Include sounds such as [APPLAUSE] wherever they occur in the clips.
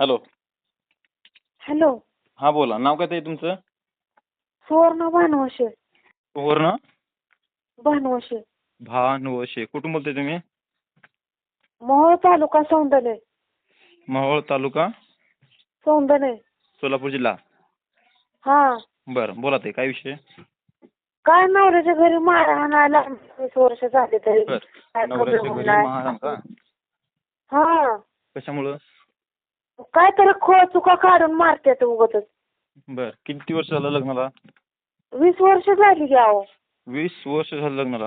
Hello. Hello. हां बोला. नाव काय ताई तुमचं? सुवर्ण भानवशे. वर्ण भानवशे. भानवशे. कुठून बोलताय तुम्ही? मोहोळ तालुका सौंदर्य मोहोळ तालुका? सौंदर्य सोलापूर जिल्हा? हा. बरं बोला ताई काय विषय? काय नवऱ्याच्या घरी मारहाण आला वीस वर्ष झाले तरी. बर. काय नवऱ्याच्या खबर घरी नाही. महाराण का? हा. कशामुळं? काय तरी खोळ चुका काढून मारतात उगतच. बर किती वर्ष झालं लग्नाला? वीस वर्ष झाली की अहो. वीस वर्ष झालं लग्नाला?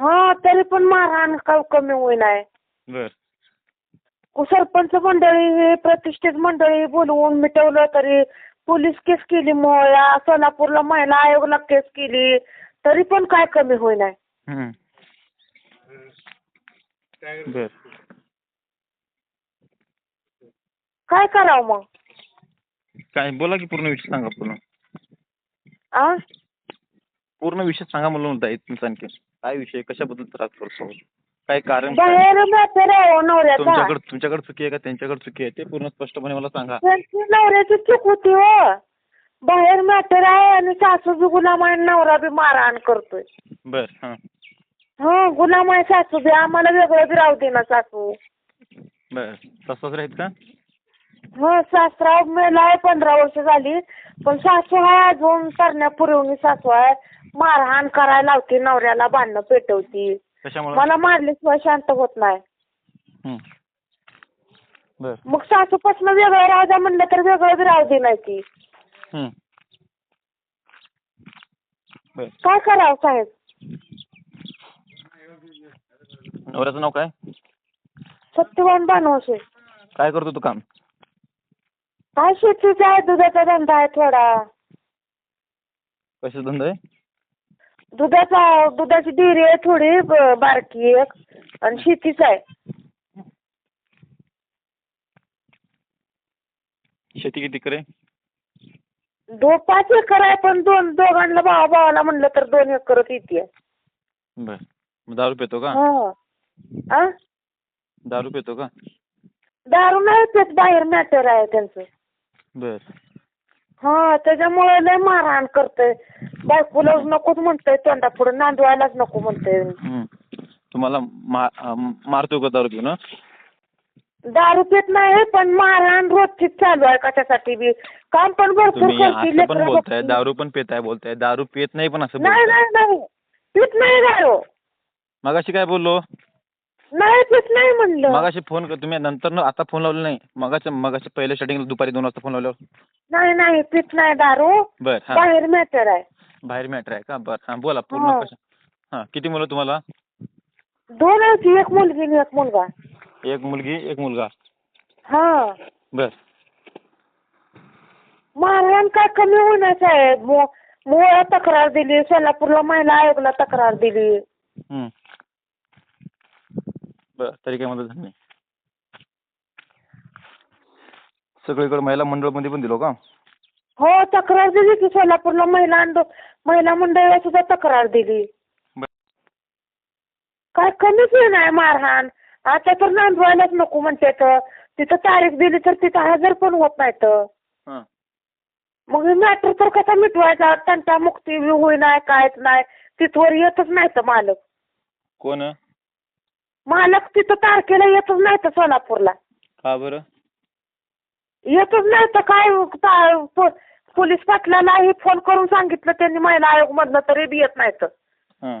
हा तरी पण मारहाण का कमी होईनाय बर. सरपंच मंडळी हे प्रतिष्ठित मंडळी बोलवून मिटवलं तरी पोलीस केस केली मोहळा सोलापूरला महिला आयोगला केस केली तरी पण काय कमी होईनाय हम्म. बर. काय करावं मग? काय बोला की पूर्ण विषय सांगा पूर्ण. आ? पूर्ण विषय सांगा मला म्हणता तुमचा आणखी. काय विषय कशाबद्दल त्रास करतो काय कारण? काय? बाहेर मॅटर आहे हो नवऱ्याचा. तुमच्याकडे तुमच्याकडे चुकी आहे का? त्यांच्याकडे चुकी आहे. ते पूर्ण स्पष्टपणे मला सांगा. त्यांची नवऱ्याची चूक होती हो. बाहेर मॅटर आहे आणि सासू बी गुलाम आहे आणि नवरा बी मारहाण करतोय. बर हां. हा गुलाम आहे सासू बी. आम्हाला वेगळं बी राहू दे ना सासू. बर. तसंच राहील का? हो सासरा मेला आहे पंधरा वर्ष झाली पण सासू आहे अजून तरण्या पुरवणी सासू आहे. मारहाण करायला लावते नवऱ्याला भांडणं पेटवती. कशामुळे? मला मारल्याशिवाय शांत होत नाही. बर. मग सासूपासून वेगळं राहू द्या म्हणलं तर वेगळं बी राहू दे नाही ती. बर. काय करावं साहेब? नवऱ्याचं नाव काय? सत्यवान बानवशे काय करतो तू काम? काय शेतीचा आहे? दुधाचा धंदा आहे थोडा. कशाचा धंदा आहे? दुधाचा दुधाची डेअरी आहे थोडी ब- बारकी एक. आणि शेतीच आहे. शेती किती करे दो पाच एकर आहे पण दोन दोघांना भावा भावाला म्हणलं तर दोन एकरच येते बर. मग दारू पितो का? हा. आ? दारू पितो का? दारू नाही पेत बाहेर मॅटर आहे त्यांचं. बर. हा त्याच्यामुळे लय मारहाण करतंय. बायकोला नकोच म्हणतंय तोंडा पुढे नांदवायलाच नको म्हणतंय. हम्म. तुम्हाला मा अं, मारतो का दारू घेऊन हं? दारू पित नाही पण मारहाण रोजचीच चालू आहे कशासाठी बी. काम पण भरपूर तुम्ही करते असं पण लेकरं बोलताय बघते. दारू पण पिताय बोलताय. दारू पित नाही पण असं नाही बोलताय. नाही नाही. पित नाही दारू. मगाशी काय बोललो? नाही पित नाही म्हणलं. मगाशी फोन कर तुम्ही नंतर न आता फोन लावला नाही. मगाच्या मगाशी पहिल्या स्टार्टिंगला दुपारी दोन वाजता फोन लावल्यावर. नाही नाही पित नाही दारू. बर हां. बाहेर मॅटर आहे. बाहेर मॅटर आहे का? बर हां बोला पूर्ण हो. कशा हां किती मुलं तुम्हाला? दोन आहेत एक मुलगी आणि एक मुलगा. एक मुलगी एक मुलगा. हा. बर. मारहाण काय कमी होणार साहेब? मो मोळा तक्रार दिली सोलापूरला महिला आयोगला तक्रार दिली. हम्म. तरी काही मदत झाली नाही सगळीकडे महिला मंडळमध्ये पण दिलो का? हो तक्रार दिली की सोलापूरला. महिला आंदो महिला मंडळाला सुद्धा तक्रार दिली. काय कमीच नाही मारहाण. आता तर नांदवायलाच नको म्हणते तर. तिथं तारीख दिली तर तिथं हजर पण होत नाही तर. हां. मग मॅटर तर कसा मिटवायचा? तंटा मुक्ती बी होईना कायच नाही. तिथवर येतच नाही तर मालक. कोण? मालक तिथं तारखेला येतच नाही तर सोलापूरला. का बरं? येतच नाही तर काय ता- पो- पोलीस पाटलालाही फोन करून सांगितलं त्यांनी महिला आयोगमधनं तरी बी येत नाही तर हां.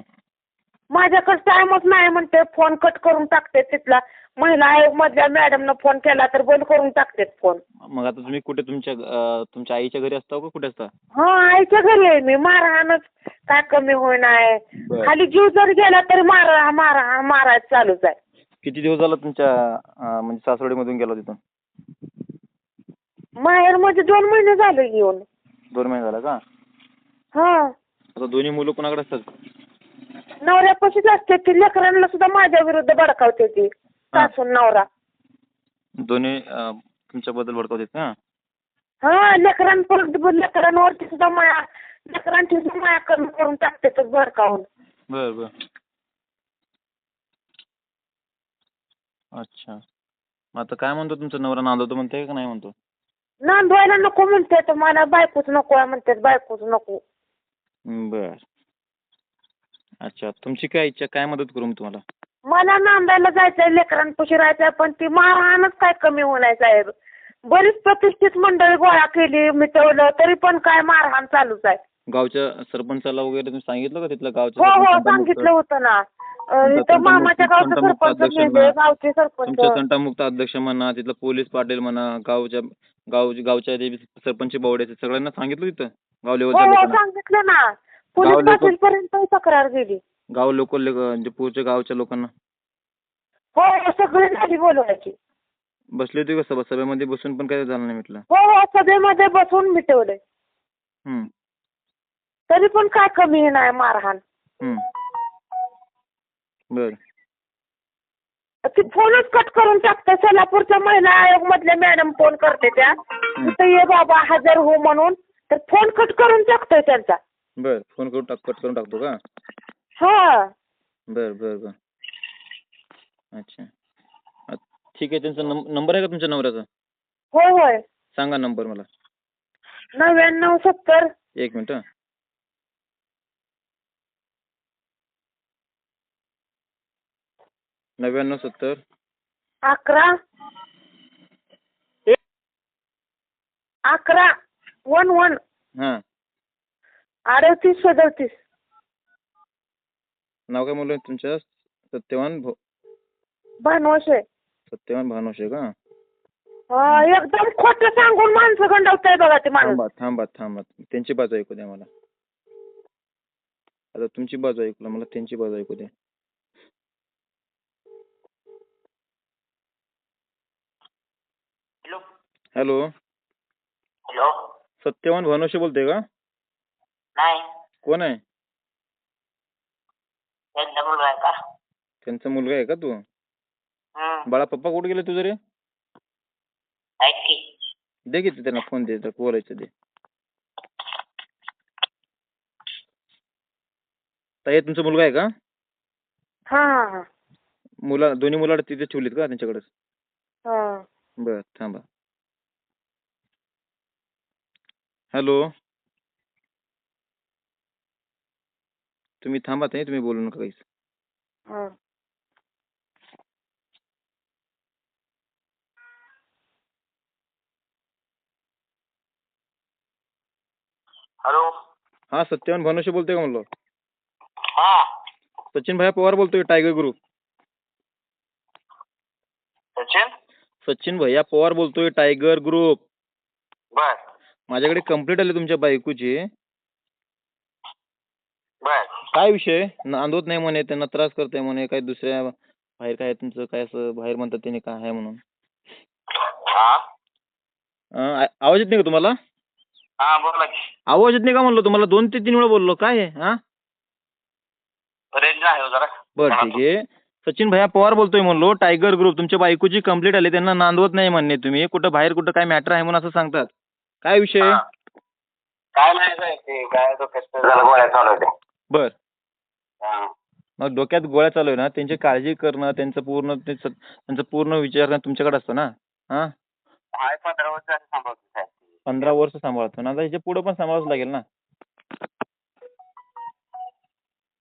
माझ्याकडे टाइमच नाही म्हणते. फोन कट करून टाकते तिथला. महिला आयोग मधल्या मॅडमनं फोन केला तर बंद करून टाकते फोन मग आता तुम्ही कुठे तुमच्या अं, तुमच्या आईच्या घरी असता का कुठे असता? हा आईच्या घरी आहे मी. मारहाणच काय कमी बरं. खाली जीव जर गेला तरी मारा मारा मारायचं चालूच आहे. किती दिवस झाला तुमच्या अं, म्हणजे सासवडीमधून गेला तिथून? माहेरमध्ये दोन महिने झाले येऊन. दोन महिने झाला का? हा. आता दोन्ही मुलं कोणाकडे असतात? नवऱ्यापाशीच असते ती. लेकरांना सुद्धा माझ्या विरुद्ध भडकावते ती. सासून नवरा. दोन्ही अं, तुमच्याबद्दल भडकवतात का? हा लेकरांपर्यंत लेकरांवरती सुद्धा माया लेकरांची सुद्धा माया करून करून टाकते तर भडकावून. बर बर. अच्छा. मग आता काय म्हणतो तुमचा? नवरा नांदवतो म्हणते का नाही म्हणतो? नांदवायला नको म्हणतात मला बायकोच नको आहे म्हणतात. बायकोच नको. बर. अच्छा तुमची काय इच्छा काय मदत करू मी तुम्हाला? मला नांदायला जायचंय लेकरांपाशी राहायचंय पण ती मारहाणच काय कमी होणार साहेब. बरीच प्रतिष्ठित मंडळी गोळा केली मिटवलं तरी पण काय मारहाण चालूच आहे. गावच्या सरपंचाला वगैरे तुम्ही सांगितलं का तिथलं गावच्या हो हो सरपंचाला सांगितलं होतं ना. अं, तुमचा इथं तंटामुक्त- मामाच्या गावचं तंटामुक्त सरपंच अध्यक्षांना- मेले गावचे सरपंच. तंटामुक्त अध्यक्ष म्हणा तिथलं पोलीस पाटील म्हणा गावच्या गाव गावच्या जे सरपंच बावड्याचे सगळ्यांना सांगितलं तिथं? गाव हो लेवलच्या हो लोकांना? सांगितलं ना. पोलीस तक्रार गेली. गाव लोक पुढच्या गावच्या लोकांना? हो सगळी झाली बोलवायची. बसले होते का सभा सभेमध्ये बसून पण काय झालं नाही म्हटलं? हो हो सभेमध्ये बसून मिटवलंय हम्म, तरी पण काय कमी नाही मारहाण. हम्म. बर. ती फोनच कट करून टाकते. सोलापूरच्या महिला आयोग मधल्या मॅडम फ़ोन करते त्या. तिथं ये बाबा हजर हो म्हणून. तर फ़ोन कट करून टाकतोय त्यांचा. बर फोन करून टाक कट करून टाकतो का? हा. बर बर बर. अच्छा. अ, ठीक आहे त्यांचा नं- नंबर आहे का तुमच्या नवऱ्याचा? होय होय. सांगा नंबर मला. नव्याण्णव सत्तर. एक मिनिट. हं. नव्याण्णव सत्तर. अकरा. अकरा. One one. हां. अडतीस सदतीस. नाव काय म्हणलं तुमच्या? सत्यवान भो भानवशे. सत्यवान भानोशे का? हा, एकदम खोटं सांगून माणसं गंडवताय बघा ते माणूस. थांबा थांबा थांबा. त्यांची बाजू ऐकू द्या मला. आता तुमची बाजू ऐकू मला त्यांची बाजू ऐकू द्या. Hello. Hello. Hello. Satyavan Bhanoshe बोलते का? नाही. कोण आहे? त्यांचा मुलगा आहे का? त्यांचा मुलगा आहे का तू? हम्म. बाळा पप्पा कुठे गेले तुझे रे? की. दे की त्यांना फोन दे तर बोलायचं दे ताई तुमचा मुलगा आहे का? हा हा हा. मुला दोन्ही मुला तिथे ठेवलीत का त्यांच्याकडेच? हा. बर थांबा. हॅलो तुम्ही थांबा ताई तुम्ही बोलू नका काहीच. हा. हॅलो. हा सत्यवान भानुशे बोलतोय का म्हणलो? हा. सचिन भाई पवार बोलतोय टायगर ग्रुप. सचिन? सचिन भैया पवार बोलतोय टायगर ग्रुप. बर. माझ्याकडे कंप्लीट आली तुमच्या बायकोची. बर. काय विषय? नांदवत नाही म्हणे त्यांना त्रास करताय म्हणे काय दुसऱ्या बाहेर काय तुमचं काय असं बाहेर म्हणतात त्याने काय आहे म्हणून? हा? अं, आ- आवाज येत नाही का तुम्हाला? हा बोला की. आवाज येत नाही का म्हणलो तुम्हाला? दोन ते तीन वेळा बोललो काय आहे? हा? रेंज आहे हो जरा. बरं ठीक आहे. सचिन भैया पवार बोलतोय म्हणलो टायगर ग्रुप तुमच्या बायकोची कंप्लीट आली त्यांना नांदवत नाही म्हणणे तुम्ही. कुठं बाहेर कुठं काय मॅटर आहे म्हणून असं सांगतात. काय विषय? हा. काय नाही साहेब ते काय डोक्यात जरा गोळ्या चालू होत्या. बर. मग डोक्यात गोळ्या चालू आहे ना त्यांची काळजी करणं त्यांचं पूर्ण ते स- त्यांचं पूर्ण विचार करणं तुमच्याकडे असतं ना? हा? पंधरा वर्ष झाले सांभाळतो साहेब. पंधरा वर्ष सांभाळतो ना? आता ह्याच्या पुढे पण सांभाळावंच लागेल ना?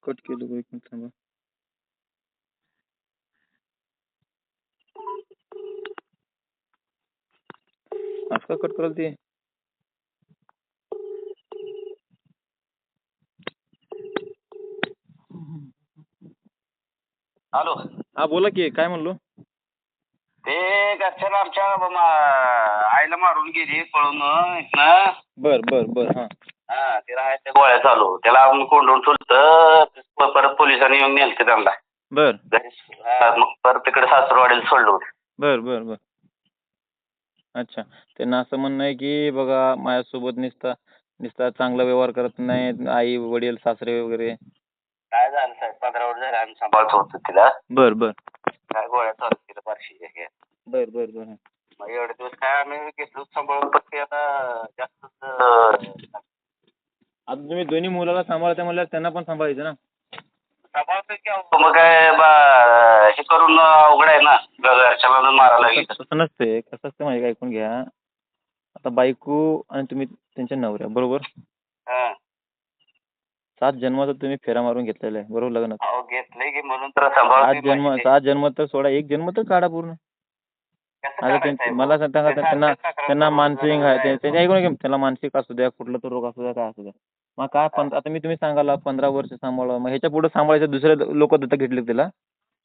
कट केलं बरं, एक मिनिट थांबा. असं का कट कराल ते हॅलो. हा बोला की काय म्हणलो? ते घरच्याला आमच्या मा- आईला मारून गेली पळून इथनं. बर बर बर हा. हा ते राहायच्या गोळ्या चालू. त्याला आपण कोंडून ठेवलं परत पोलिसांनी येऊन नेलते त्यांना. बर. घरी हा, मग परत तिकडे सासरवाडीला सोडलं होतं. बर बर बर. अच्छा. त्यांना असं म्हणणं आहे की बघा माझ्यासोबत निसता निसता चांगला व्यवहार करत नाही आई वडील सासरे वगैरे. काय झालं साहेब? पंधरा वर्ष झाले आम्ही सांभाळतो होतो तिला. बर बर. काय गोळ्या चालू केलं पारशी हे. बर बर बर. मग एवढे दिवस काय आम्ही घेतलो सांभाळून पण ते आता जास्तच अं, आता तुम्ही दोन्ही मुलाला सांभाळता म्हणल्यावर त्यांना पण सांभाळायचं ना? सांभाळतोय की अहो. मग काय बा- हे करून अवघड आहे ना घरच्याला मारायला लागली तसं तसं नसते कसं असतं माहिती का ऐकून घ्या. आता बायको आणि तुम्ही त्यांच्या नवऱ्या बरोबर? हं. सात जन्माचा तुम्ही फेरा मारून घेतलेला आहे बरोबर लग्नात. अहो घेतलंय की म्हणून तर सात सांभाळतोय जन्म. सात जन्म तर सोडा एक जन्म तर काढा पूर्ण. कसं आता काढायचं त्यांची आहे मला भाऊ? सांगा ते त्यांना त्यांना मानसिक आहे. ते- त्यांच्या ऐकून घ्या त्याला मानसिक असू द्या कुठलं तर रोग असू द्या काय असू द्या. मग काय पण आता मी तुम्ही सांगाला पंधरा वर्ष सांभाळा मग ह्याच्या पुढे सांभाळायचं दुसरे लोक दत्तक घेतले नाही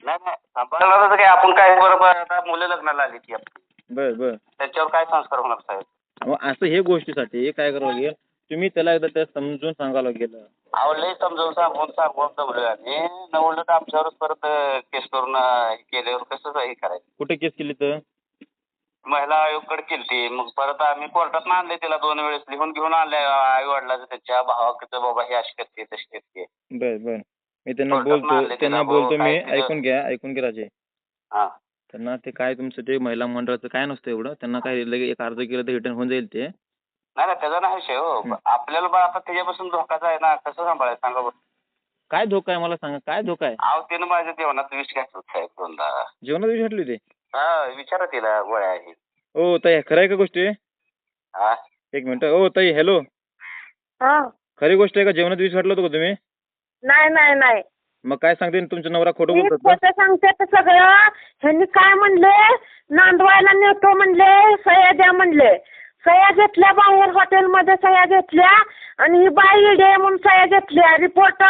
नाही काय आपण काय बरोबर आता मुलं लग्नाला आली ती आपली. बर बर. त्याच्यावर काय संस्कार होणार साहेब? मग असं हे गोष्टीसाठी काय करावं लागेल? तुम्ही त्याला एकदा त्या समजून सांगावं लागेल अहो लय समजावून सांगून सांगून दमलोय आणि नवलं तर आमच्यावरच परत केस करून हे केल्यावर कसं हे करायचं? कुठे केस केली तर? महिला आयोगकडे केलती. मग परत आम्ही कोर्टात आणले तिला दोन वेळेस. लिहून घेऊन आणले आई वडिलाचं त्याच्या भावाकडचं बाबा हे अशी करते तशी करते. बर बर. मी त्यांना कोर्टात बोलतो त्यांना तिला, बोलतो भाऊ, मी. काय ऐकून घ्या ऐकून घ्या राजे. हा. त्यांना ते काय तुमचं ते महिला मंडळाचं काय नसतं एवढं. त्यांना काय एक अर्ज केलं तर रिटर्न होऊन जाईल ते. नाही नाही त्याचा नाही विषय हो. आपल्याला बा आता त्याच्यापासून धोकाच आहे ना कसं सांभाळायचं सांगा बरं. काय धोका आहे मला सांगा काय धोका आहे? अहो तिनं माझ्या जेवणात विष घातलं साहेब दोनदा. जेवणात विष घातली होती? हा विचारा तिला गोळ्या आहे ओ ताई खरं आहे का गोष्टी? हा? एक मिनिट ओ ताई हॅलो. हा. खरी गोष्ट आहे का जेवणात विष घातलं होतं का तुम्ही? नाही नाही नाही. मग काय सांगते तुमचा नवरा खोटं मी का खोटं सांगते तर सगळं. ह्यांनी काय म्हणले? नांदवायला नेतो म्हणले सह्या द्या म्हणले. सह्या घेतल्या बाहेर हॉटेलमध्ये सह्या घेतल्या. आणि ही बाई इडे म्हणून सह्या घेतल्या रिपोर्ट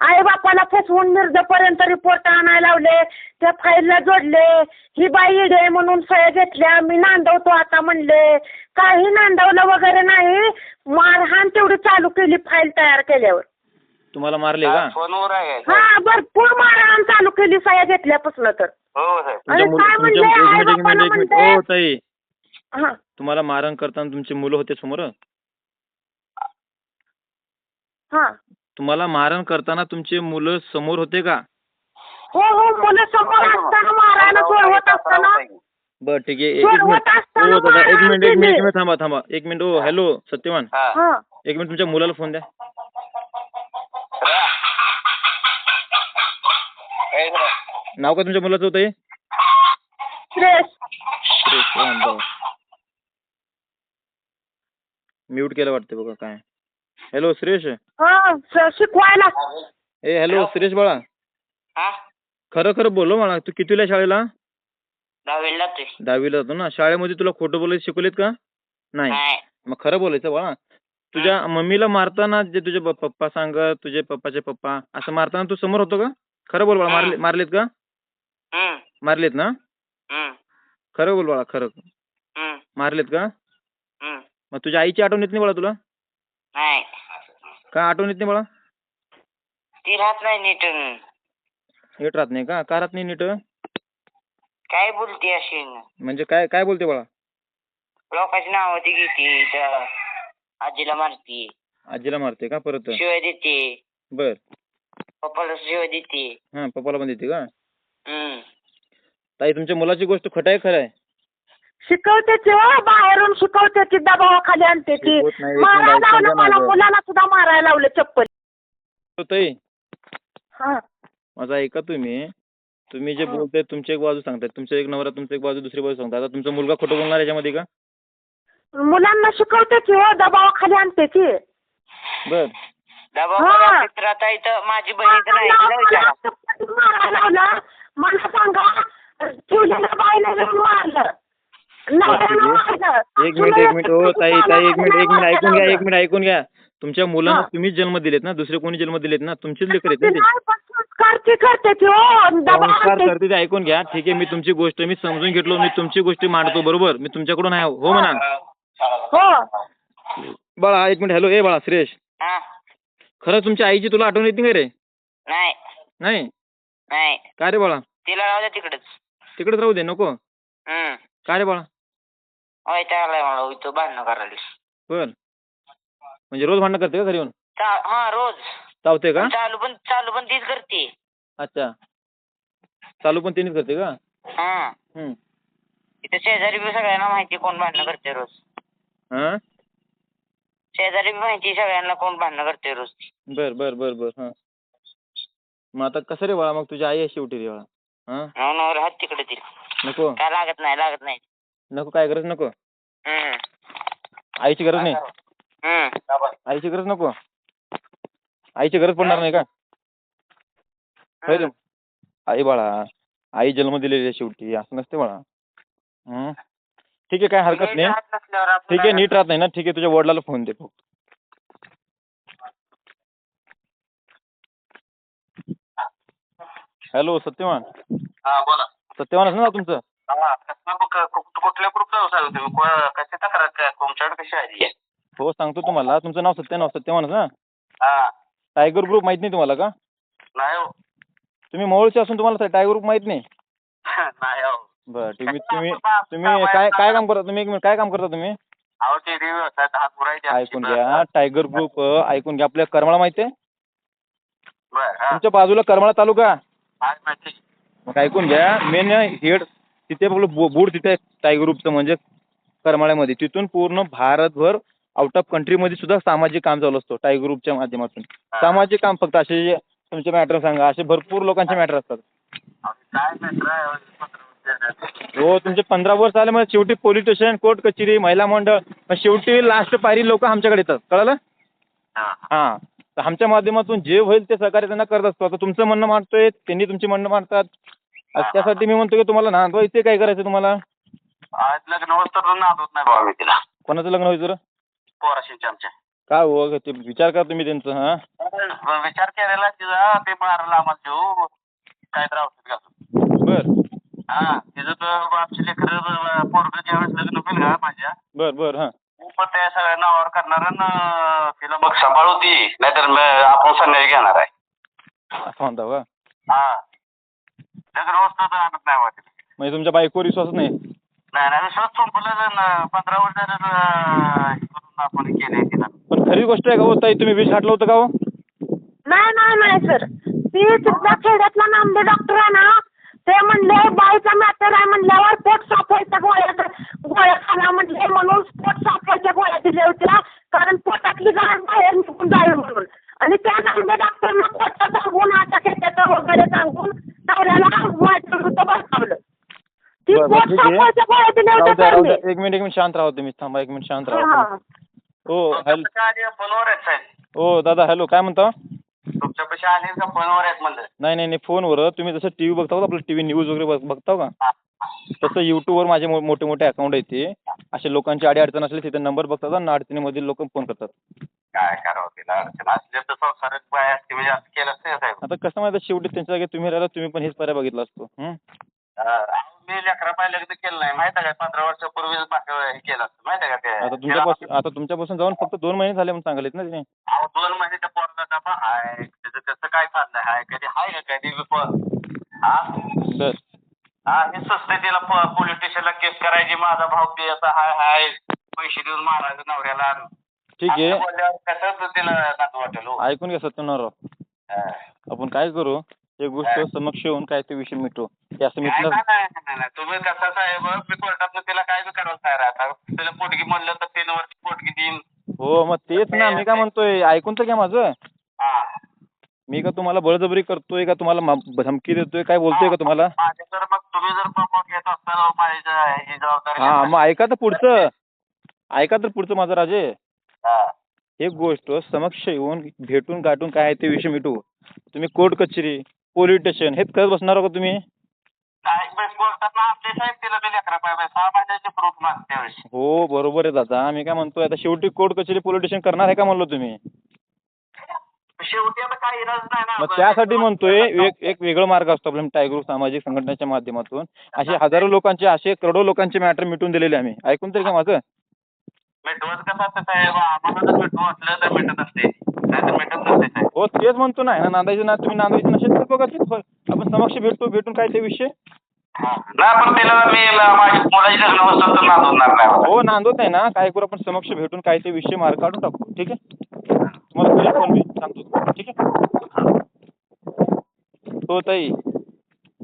आई बापाला फसवून मिर्जपर्यंत रिपोर्ट आणायला लावले. त्या फाईलला जोडले. ही बाई इडे म्हणून सह्या घेतल्या. मी नांदवतो आता म्हणले. काही नांदवलं वगैरे नाही. मारहाण तेवढी चालू केली फाईल तयार केल्यावर. तुम्हाला मारले का? फोनवर आहे. काय? हा भरपूर मारहाण चालू केली सह्या घेतल्यापासून तर. हो साहेब. तुमच्या अरे मुलं काय तुमच्या म्हणले? एक मिनिट एक आई-बापाला मिनिट एक मिनिट. म्हणते. ओ ताई. हा. तुम्हाला मारण करताना तुमची मुलं होते समोर? हा. तुम्हाला मारण करताना तुमचे मुलं समोर होते का? हो हो मुलं समोर असताना मारायला सोडवत असताना. बर ठीक आहे. एक एक सोडवत मिनिट. असताना हो दादा एक मिनिट एक मिनिट एक केली. मिनिट थांबा थांबा. एक मिनिट ओ हॅलो सत्यवान. हा. हा. एक मिनिट तुमच्या मुलाला फोन द्या. ए. नाव का तुमच्या मुलाचं होतं श्रेष म्यूट केलं वाटतं बघा काय. हॅलो सुरेश? हा स- शिकवायला. ए हॅलो सुरेश बाळा. हा? खरं खरं बोलो मला तू कितीला शाळेला? दहावीला दहावीला जातो ना. शाळेमध्ये तुला खोटं बोलायचं शिकवलेत का? नाही. नाही. मग खरं बोलायचं बाळा. तुझ्या मम्मीला मारताना जे तुझे प- पप्पा सांग तुझे पप्पाचे पप्पा असं मारताना तू समोर होतो का? खरं बोल बाळा मारले मारलेत का? हम्म, मारलेत ना? हम्म, खरं बोल बाळा खरं. हम्म, मारलेत का. मग तुझ्या आईची आठवण येत नाही बाळा तुला? नाही. का आठवण येत नाही बाळा? ती राहत नाही नीट. नीट राहत नाही का? का राहत नाही नीट? काय बोलते अशी? म्हणजे काय काय बोलते बाळा? लोकांची नाव ती घेते आजीला मारती. आजीला मारते का परत? शिवाय देते. बर. पप्पाला शिवाय देते. हां पप्पाला पण देते का? हम्म. ताई तुमच्या मुलाची गोष्ट खरं आहे खरं आहे? शिकवते ती हो बाहेरून शिकवते ती दबावाखाली आणते ती. शिकवत नाही, एक मारायला मिनिट, लावलं मला माझं. मुलाला सुद्धा मारायला लावलं चप्पल. तो ताई. हा. माझं ऐका तुम्ही. तुम्ही जे हा. बोलताय तुमची एक बाजू सांगताय. तुमचा एक नवरा तुमची एक बाजू दुसरी बाजू सांगता आता तुमचा मुलगा खोटं बोलणार याच्यामध्ये का? मुलांना शिकवते ती हो दबावाखाली आणते ती. बर. हा. इथं माझी बहीण नाही तिला विचारा. मला सांगा ठेवलेलं बायला जाऊन मारलं नवऱ्यानं मारलं. एक मिनिट एक मिनिट हो ताई ताई एक मिनिट एक मिनिट ऐकून घ्या एक मिनिट ऐकून घ्या. तुमच्या मुलांना हा. तुम्हीच जन्म दिलेत ना दुसरे कोणी जन्म दिलेत ना? तुमचेच लेकर आहेत ना ते? करते ती हो. दबाव संस्कार आणते. करते ते ऐकून घ्या. ठीक आहे मी तुमची गोष्ट मी समजून घेतलो मी तुमची गोष्टी मांडतो बरोबर? मी तुमच्याकडून आहे हो म्हणा. हो. बाळा एक मिनिट हॅलो ए बाळा हा. खरं तुमच्या आईची तुला आठवण येते का रे? नाही. नाही? नाही. का रे बाळा? तिला राहू द्या तिकडेच. तिकडेच राहू दे नको? हम्म. का रे बाळा? होय आलाय मला इथं भांडणं करायला. बर म्हणजे रोज भांडणं करते का घरी येऊन? हा रोज. चावते का? चालू पण चालू पण तीच करते. अच्छा. चालू पण तिनेच करते का? हा. हम्म. इथं शेजारी बी सगळ्यांना माहिती कोण भांडणं करते रोज. हां? शेजारी बी माहिती सगळ्यांना कोण भांडणं करते रोज. बर बर बर बर हां. मग आता कसं रे बाळा मग तुझी आई आहे शेवटी रे बाळा हां? म्हणून राहत तिकडे ती. नको. काय लागत नाही लागत नाही. नको काय गरज नको. हम्म. आईची गरज नाही. हम्म. आईची गरज नको. आईची गरज पडणार नाही का? होय रे? आई बाळा आई जन्म दिलेली आहे शेवटी असं नसते बाळा. हं? ठीक आहे काय हरकत नाही. राहत नसल्यावर ठीक आहे नीट राहत नाही ना. ठीक आहे तुझ्या वडिलाला फोन दे हॅलो सत्यवान. हा बोला. सत्यवानच ना तुमचं? हा कुठल्या कशी तक्रार काय तुमच्याकडे कशी आली हो सांगतो तुम्हाला तुमचं नाव सत्यनाव सत्यवानच ना? हा. टायगर ग्रुप माहीत नाही तुम्हाला का? नाही हो. तुम्ही मोहोळचे असून तुम्हाला टायगर ग्रुप माहीत [LAUGHS] नाही? हो. बरं तुम्ही [LAUGHS] तुम्ही तुम्ही काय काय काम करता तुम्ही? एक मिनिट काय काम करता तुम्ही? ऐकून घ्या. टायगर ग्रुप ऐकून घ्या. आपल्या करमाळा माहिती आहे तुमच्या बाजूला करमाळा तालुका? मग ऐकून घ्या. मेन हेड तिथे आपलं बो- बोर्ड तिथे टायगर ग्रुपचं म्हणजे करमाळ्यामध्ये. तिथून पूर्ण भारतभर आउट ऑफ कंट्रीमध्ये सुद्धा सामाजिक काम चालू असतो टायगर ग्रुपच्या माध्यमातून. सामाजिक काम फक्त असे जे तुमचे मॅटर सांगा असे भरपूर लोकांचे मॅटर असतात. हो. हो तुमचे पंधरा वर्ष आले मग शेवटी पोलीस स्टेशन कोर्ट कचेरी महिला मंडळ मग शेवटी लास्ट पायरी लोक आमच्याकडे येतात. कळलं? हा. तर आमच्या माध्यमातून जे होईल ते सहकार्य त्यांना करत असतो. आता तुमचं म्हणणं मांडतोय त्यांनी तुमची म्हणणं मांडतात. त्यासाठी मी म्हणतो की तुम्हाला नांदवा इथे काय करायचं तुम्हाला? आज लग्न होत तर नादवत नाही बाबा मी तिला. कोणाचं लग्न पोराशींच्या आमच्या काय हो? ते विचार करा तुम्ही त्यांचं हां? विचार केलेला तिचा ते मारला आम्हाला जीव काय तर औषध घालून बर. हा तिचं तर आमची लेकर पोरग ज्यावेळेस लग्न होईल का माझ्या बर बर हां. त्या सगळ्या नावावर करणार आणि तिला मग सांभाळूती नाहीतर म- आपण संन्यास घेणार आहे. असं म्हणता का? हा. लग्न होत तर आणत नाही वाटत म्हणजे तुमच्या बायकोवर विश्वासच नाही? नाही नाही विश्वास संपला पंधरा वर्ष हे करून आपण तिला. पण खरी गोष्ट आहे का हो ताई? तुम्ही विष घातलं होतं का हो? नाही नाही नाही सर ती तिथल्या खेड्यातला नामदे डॉक्टर आहे ना. ते म्हणले बाईचा मॅटर आहे म्हणल्यावर पोट साफवायच्या गोळ्या गोळ्या खाला म्हणले म्हणून पोट साफवायच्या गोळ्या दिल्या होत्या. कारण पोटातली गाठ बाहेर निघून जाईल म्हणून. आणि त्या नामदे डॉक्टरनं पोटात सांगून आता खेट्याचं वगैरे सांगून नवऱ्याला विरुद्ध बसवलं. ती पोट गोळ्या दिल्या राहू द्या राहू एक मिनिट एक मिनिट शांत राहा तुम्ही. थांबा एक मिनिट शांत राहा हा. हो हॅलो. फोनवर आहेत साहेब हो दादा हॅलो काय म्हणता? तुमच्यापाशी आले का? फोनवर आहेत म्हणलं. नाही नाही नाही फोनवर. तुम्ही जसं टी व्ही बघता का आपलं टी व्ही न्यूज वगैरे बघ- बघता का. तसं यूट्यूबवर माझे मो- मोठे मोठे अकाउंट आहेत ते. असे लोकांची अडी अडचण असली तिथे नंबर बघतात आणि अडचणीमधील लोक फोन करतात. काय करावं तिला अडचण असली तर संसारात बाय असते म्हणजे असं केलं असतं का साहेब. आता कसं माहिती शेवटी त्यांच्या जागी तुम्ही राहिला तुम्ही पण हेच पर्याय बघितला असतो. हं? अं, मी लेकरा पाय लग्न केलं नाही. माहिती आहे का? पंधरा वर्षापूर्वीच बाकी हे केलं असतं. माहिती आहे का ते? आता तुमच्यापासून आता तुमच्यापासून जाऊन फक्त दोन महिने झाले म्हणून सांगालेत ना तिने. अहो दोन महिने त्या पोराचा डबा हाय. त्याचं कसं काय चाललंय हाय? कधी हाय का कधी बी प- हा? बर हा हे प- पोलीस स्टेशनला केस करायची. माझा भाऊ ते असं हाय हाय. पैसे देऊन मारायचं नवऱ्याला. ठीक आहे. असं बोलल्यावर कसं तिला नातू वाटेल हो? ऐकून घ्या सत्यनाराव. हा. आपण काय करू? एक गोष्ट समक्ष येऊन काय ते विषय मिटू. हे असं नाही, मिटलं नाही, नाही, नाही. तुम्ही कसं साहेब मी कोर्टात तिला काय बी करायला तयार आहे आता. तिला पोटगी म्हणलं तर तीन वर्ष पोटगी देईन. हो मग तेच ना मी काय म्हणतोय ऐकून तर घ्या माझं. हा. मी का तुम्हाला बळजबरी करतोय का तुम्हाला मा- धमकी देतोय काय बोलतोय का तुम्हाला? माझे जर मग तुम्ही जर बाबा घेत असाल माझी ज- जबाबदारी हा मग ऐका तर पुढचं. ऐका तर पुढचं माझं राजे. हा. एक गोष्ट समक्ष येऊन भेटून गाठून काय आहे ते विषय मिटू. तुम्ही कोर्ट कचेरी पोलीस स्टेशन. हेच करत बसणार का तुम्ही? हो बरोबर आहे दादा. मी काय म्हणतोय आता शेवटी कोर्ट कचेरी पोलीस स्टेशन करणार आहे का म्हणलो तुम्ही? शेवटी आता काही इलाज नाही ना मग त्यासाठी म्हणतोय एक एक वेगळा मार्ग असतो आपल्या टायगर सामाजिक संघटनेच्या माध्यमातून. असे हजारो लोकांचे असे करोडो लोकांचे मॅटर मिटून दिलेले आम्ही. ऐकून तरी का माझं? मिटवत कसं असतं साहेब? आम्हाला जर मिटवू वाटलं तर मिटत असते. हो तेच म्हणतो ना नांदायचं ना तुम्ही नांदायचं नसेल तर बघा होय. आपण समक्ष भेटतो भेटून काय ते विषय? नाही पण तिला मी ल- माझी मुलाची लग्न होतं तर नांदवणार नाही मला. हो नांदवत आहे ना. काय करू आपण समक्ष भेटून काय ते विषय मार्ग काढून टाकू. ठीक आहे? तुम्हाला पहिला फोन मी सांगतो. ठीक आहे? हो ताई.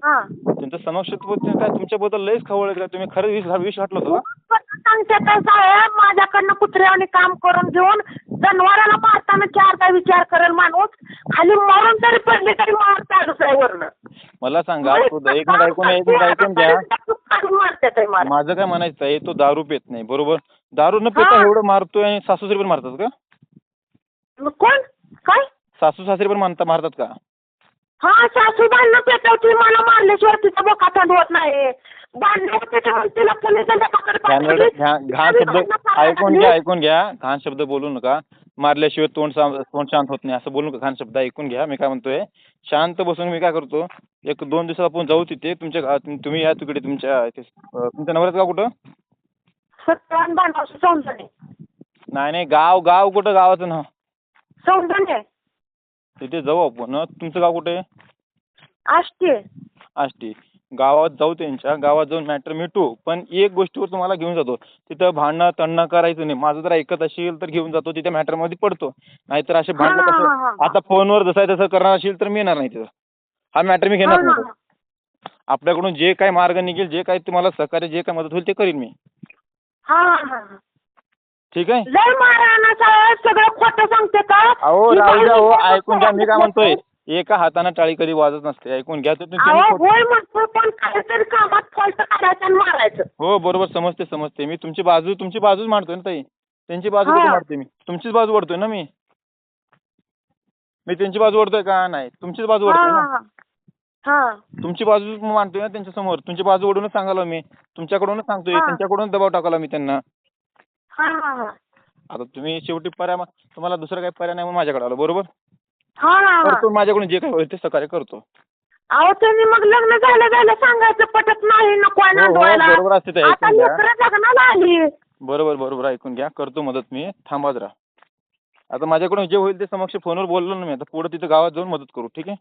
हा. तुमचं समक्ष काय तुमच्याबद्दल लयच खवळ आहे का? तुम्ही खरं विष विष घातलं होतं का सांगते तर साहेब माझ्याकडनं कुत्र्याने काम करून घेऊन जनावराला मारताना चारदा विचार करेल माणूस? खाली मरून तरी पडले तरी मार चालूच आहे वरनं मला सांगा तो द- एक मिनिट ऐकून एक मिनिट ऐकून घ्या. मारतात मार माझं काय म्हणायचं आहे तो दारू पित नाही बरोबर? दारू न पिता हा. एवढं मारतोय आणि सासू सासरे पण मारतात का? मग कोण? काय? सासू सासरे पण मानता मारतात का? हा सासू बांधणं पेटवती मला मारल्याशिवाय तिचा बोका थंड होत नाही. घाण शब्द ऐकून घ्या ऐकून घ्या. घाण शब्द बोलू नका. मारल्याशिवाय तोंड तोंड शांत होत नाही. असं बोलू नका. घाण शब्द ऐकून घ्या. मी काय म्हणतोय शांत बसून मी काय करतो एक दोन दिवसात आपण जाऊ तिथे. तुमच्या तुम्ही या तिकडे तुमच्या तुमच्या नवऱ्याचं गाव कुठं? नाही नाही. गाव गाव कुठं? गावाचं नाव. सौंदर्य तिथे जाऊ आपण. तुमचं गाव कुठे? आहे आष्टी. आष्टी. गावात जाऊ त्यांच्या गावात जाऊन मॅटर मिटू. पण एक गोष्टीवर तुम्हाला घेऊन जातो. तिथं भांडणं तणणं करायचं नाही. माझं जर ऐकत असेल तर घेऊन जातो. तिथे मॅटरमध्ये पडतो. नाहीतर असे भांडणं कसं. आता फोनवर जसं तसं करणार असेल तर मी येणार नाही तिथं. हा मॅटर मी घेणार नाही. आपल्याकडून जे काय मार्ग निघेल जे काय तुम्हाला सहकार्य जे काय मदत होईल ते करीन मी. ठीक आहे? सगळं खोटं सांगते का? अहो राहू द्या हो ऐकून घ्या मी काय म्हणतोय. एका हाताने टाळी कधी वाजत नसते. ऐकून घ्या अहो होय म्हणतो पण काहीतरी कामात फॉल्ट काढायचं आणि मारायचं. हो बरोबर. समजते समजते. मी तुमची बाजू तुमची बाजूच मांडतोय ना ताई. त्यांची बाजू हा. मांडते मी? तुमचीच बाजू ओढतोय ना मी? मी त्यांची बाजू ओढतोय का? नाही. तुमचीच बाजू ओढतोय ना? हा हा. तुमची बाजू मांडतोय ना त्यांच्यासमोर. तुमची बाजू ओढूनच सांगालो मी. तुमच्याकडूनच सांगतोय. हा. त्यांच्याकडून दबाव टाकाला मी त्यांना. हा हा हा. आता तुम्ही शेवटी पर्याय मा- तुम्हाला दुसरा काही पर्याय नाही म्हणून माझ्याकडे आलो. बरोबर? हा. हा करतो माझ्याकडून जे काही होईल ते सहकार्य करतो. अहो त्यांनी मग लग्न झालं झालं सांगायचं पटत नाही नको आहे हो, हो, नांदवायला. बरोबर असते ते, आता ऐकून घ्या. लेकरं लग्नाला आली. बरोबर बरोबर ऐकून घ्या. करतो मदत मी. थांबाच राहा आता माझ्याकडून जे होईल ते समक्ष फोनवर बोललो ना मी. आता पुढे तिथे गावात जाऊन मदत करू ठीक आहे?